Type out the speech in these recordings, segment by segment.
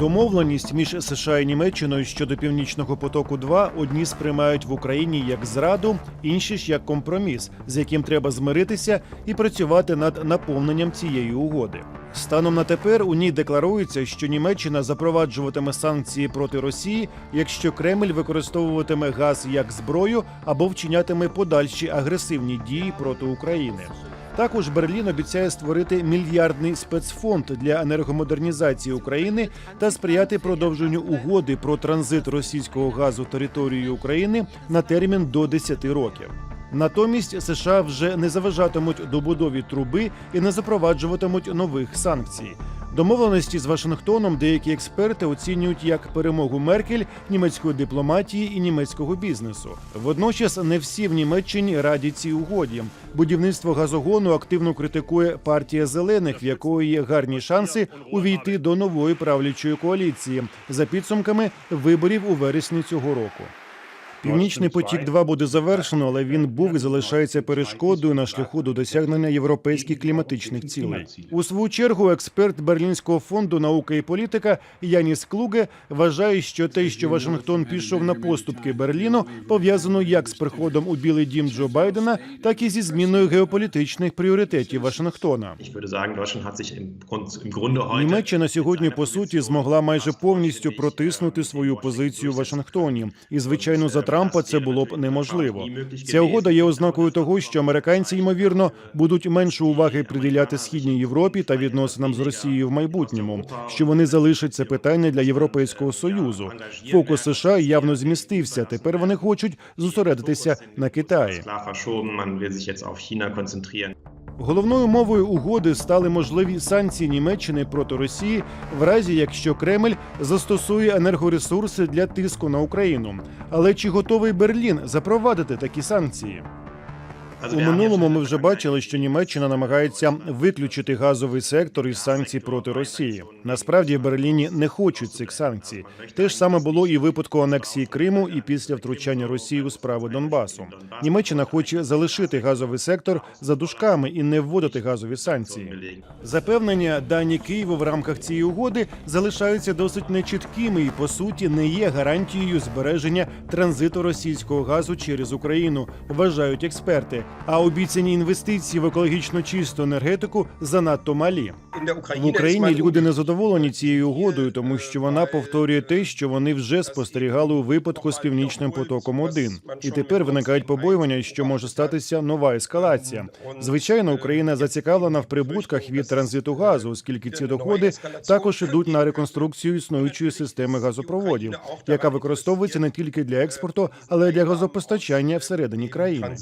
Домовленість між США і Німеччиною щодо північного потоку 2 одні сприймають в Україні як зраду, інші ж як компроміс, з яким треба змиритися і працювати над наповненням цієї угоди. Станом на тепер у ній декларується, що Німеччина запроваджуватиме санкції проти Росії, якщо Кремль використовуватиме газ як зброю або вчинятиме подальші агресивні дії проти України. Також Берлін обіцяє створити мільярдний спецфонд для енергомодернізації України та сприяти продовженню угоди про транзит російського газу територією України на термін до 10 років. Натомість США вже не заважатимуть добудові труби і не запроваджуватимуть нових санкцій. Домовленості з Вашингтоном деякі експерти оцінюють як перемогу Меркель, німецької дипломатії і німецького бізнесу. Водночас не всі в Німеччині раді цій угоді. Будівництво газогону активно критикує партія зелених, в якої є гарні шанси увійти до нової правлячої коаліції за підсумками виборів у вересні цього року. Північний потік 2 буде завершено, але він був і залишається перешкодою на шляху до досягнення європейських кліматичних цілей. У свою чергу експерт Берлінського фонду наука і політика Яніс Клуге вважає, що те, що Вашингтон пішов на поступки Берліну, пов'язано як з приходом у Білий Дім Джо Байдена, так і зі зміною геополітичних пріоритетів Вашингтона. Німеччина сьогодні по суті змогла майже повністю протиснути свою позицію в Вашингтоні, і звичайно за Трампа це було б неможливо. Ця угода є ознакою того, що американці ймовірно будуть менше уваги приділяти східній Європі та відносинам з Росією в майбутньому, що вони залишать це питання для Європейського союзу. Фокус США явно змістився. Тепер вони хочуть зосередитися на Китаї. Головною мовою угоди стали можливі санкції Німеччини проти Росії, в разі якщо Кремль застосує енергоресурси для тиску на Україну. Але чи готовий Берлін запровадити такі санкції? У минулому ми вже бачили, що Німеччина намагається виключити газовий сектор із санкцій проти Росії. Насправді в Берліні не хочуть цих санкцій. Те ж саме було і в випадку анексії Криму і після втручання Росії у справи Донбасу. Німеччина хоче залишити газовий сектор за дужками і не вводити газові санкції. Запевнення дані Києву в рамках цієї угоди залишаються досить нечіткими і по суті не є гарантією збереження транзиту російського газу через Україну, вважають експерти. А обіцяні інвестиції в екологічно чисту енергетику занадто малі. В Україні люди не задоволені цією угодою, тому що вона повторює те, що вони вже спостерігали у випадку з північним потоком 1 І тепер виникають побоювання, що може статися нова ескалація. Звичайно, Україна зацікавлена в прибутках від транзиту газу, оскільки ці доходи також ідуть на реконструкцію існуючої системи газопроводів, яка використовується не тільки для експорту, але й для газопостачання всередині країни.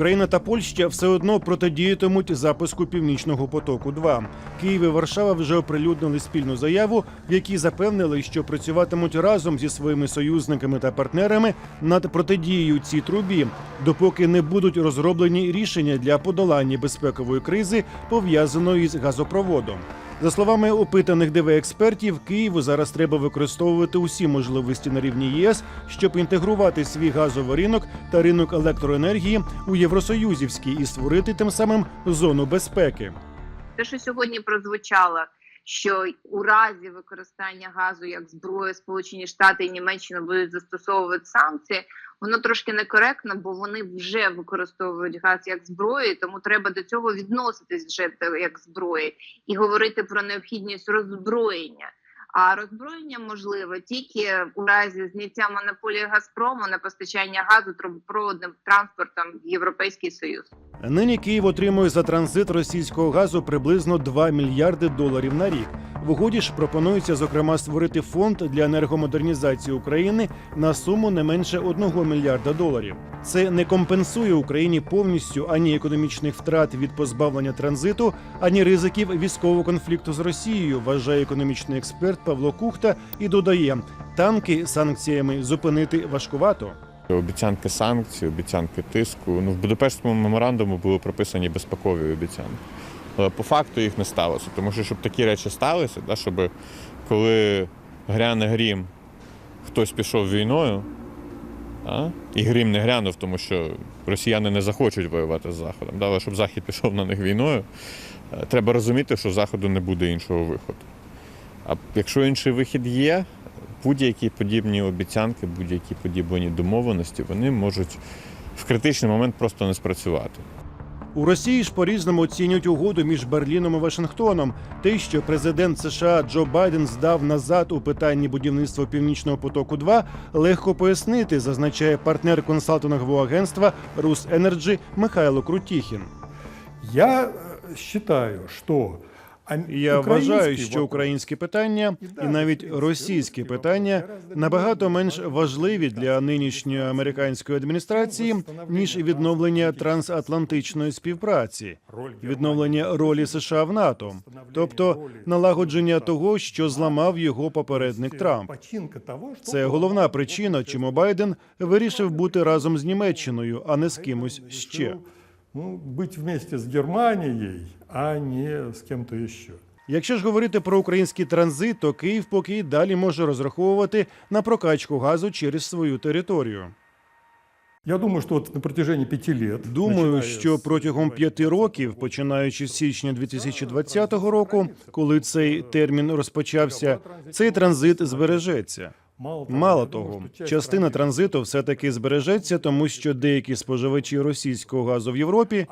Україна та Польща все одно протидіятимуть запуску північного потоку. 2 Київ і Варшава вже оприлюднили спільну заяву, в якій запевнили, що працюватимуть разом зі своїми союзниками та партнерами над протидією цій трубі, допоки не будуть розроблені рішення для подолання безпекової кризи, пов'язаної з газопроводом. За словами опитаних ДВ експертів, Києву зараз треба використовувати усі можливості на рівні єС, щоб інтегрувати свій газовий ринок та ринок електроенергії у Євросоюзівський і створити тим самим зону безпеки. те, що сьогодні прозвучало, що у разі використання газу як зброї Сполучені Штати і Німеччина будуть застосовувати санкції, воно трошки некоректно, бо вони вже використовують газ як зброю, тому треба до цього відноситись вже як зброї і говорити про необхідність роззброєння. А роззброєння можливе тільки у разі зняття монополії Газпрому на постачання газу трубопроводним транспортом в Європейський Союз. Нині Київ отримує за транзит російського газу приблизно 2 мільярди доларів на рік. В угоді ж пропонується зокрема створити фонд для енергомодернізації України на суму не менше 1 мільярда доларів. Це не компенсує Україні повністю ані економічних втрат від позбавлення транзиту, ані ризиків військового конфлікту з Росією, вважає економічний експерт Павло Кухта і додає, танки санкціями зупинити важкувато. Обіцянки санкцій, обіцянки тиску. Ну, в Будапештському меморандуму були прописані безпекові обіцянки. Але по факту їх не сталося. Тому що, щоб такі речі сталися, да, щоб коли гряне грім, хтось пішов війною, да, і грім не грянув, тому що росіяни не захочуть воювати з Заходом. Да, але щоб Захід пішов на них війною, е, треба розуміти, що Заходу не буде іншого виходу. А якщо інший вихід є, будь-які подібні обіцянки, будь-які подібні домовленості, вони можуть в критичний момент просто не спрацювати. У Росії ж по-різному оцінюють угоду між Берліном і Вашингтоном. Те, що президент США Джо Байден здав назад у питанні будівництва Північного потоку 2 легко пояснити, зазначає партнер консалтингового агентства Рус Енерджі Михайло Крутіхін. Я вважаю, что ам- Я вважаю, що вопрос українське питання і навіть російське питання набагато менш важливі для нинішньої американської адміністрації ніж відновлення трансатлантичної співпраці, відновлення ролі США в НАТО, тобто налагодження того, що зламав його попередник Трамп. Це головна причина, чому Байден вирішив бути разом з Німеччиною, а не з кимось ще. Ну, быть вместе с Германией, а не с кем-то еще. Якщо ж говорити про український транзит, то Київ поки й далі може розраховувати на прокачку газу через свою територію. Я думаю, что вот на протяжении пяти лет, Думаю, що протягом п'яти років, починаючи з січня 2020 року, коли цей термін розпочався, цей транзит збережеться. Мало того, частина транзиту все таки збережеться, тому що деякі споживачі російського газу в Європі,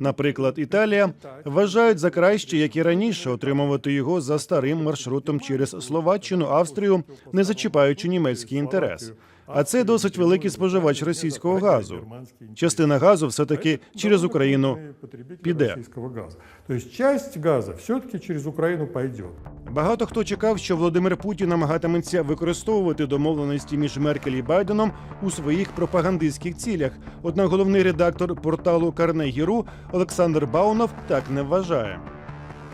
наприклад, Італія, вважають за краще, як і раніше, отримувати його за старим маршрутом через Словаччину, Австрію, не зачіпаючи німецький інтерес. А це досить великий споживач російського газу. Частина газу все таки через Україну піде. Российского газа. То часть газа все-таки через Украину пойдет. Багато хто чекав, що Володимир Путін намагатиметься використовувати домовленості між Меркель і Байденом у своїх пропагандистських цілях. Однак головний редактор порталу Карнегі.ру Олександр Баунов так не вважає.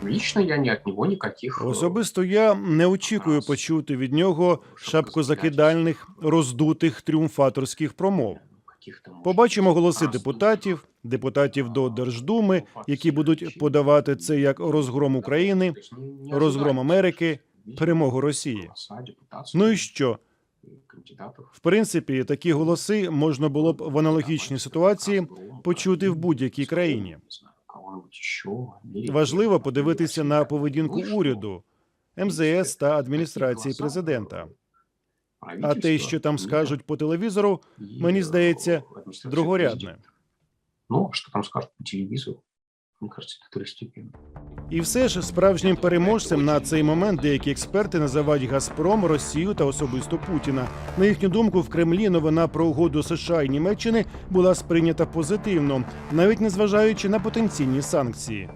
Лично я ни от него никаких... э, Особисто я не очікую почути від нього шапкозакидальних роздутих тріумфаторських промов. каких-то, Побачимо голоси депутатів, депутатів до Держдуми, які будуть подавати це як розгром України, розгром Америки, перемогу Росії. Ну і що? В принципі, такі голоси можна було б в аналогічній ситуації почути в будь-якій країні. Важливо подивитися на поведінку Ну, уряду, МЗС та адміністрації президента. А те, що там скажуть по телевізору, мені здається, другорядне. Ну, що там скажуть по телевизору? Мне кажется. І все ж справжнім переможцем на цей момент деякі експерти називають Газпром, Росію та особисто Путіна. На їхню думку, в Кремлі новина про угоду США і Німеччини була сприйнята позитивно, навіть незважаючи на потенційні санкції.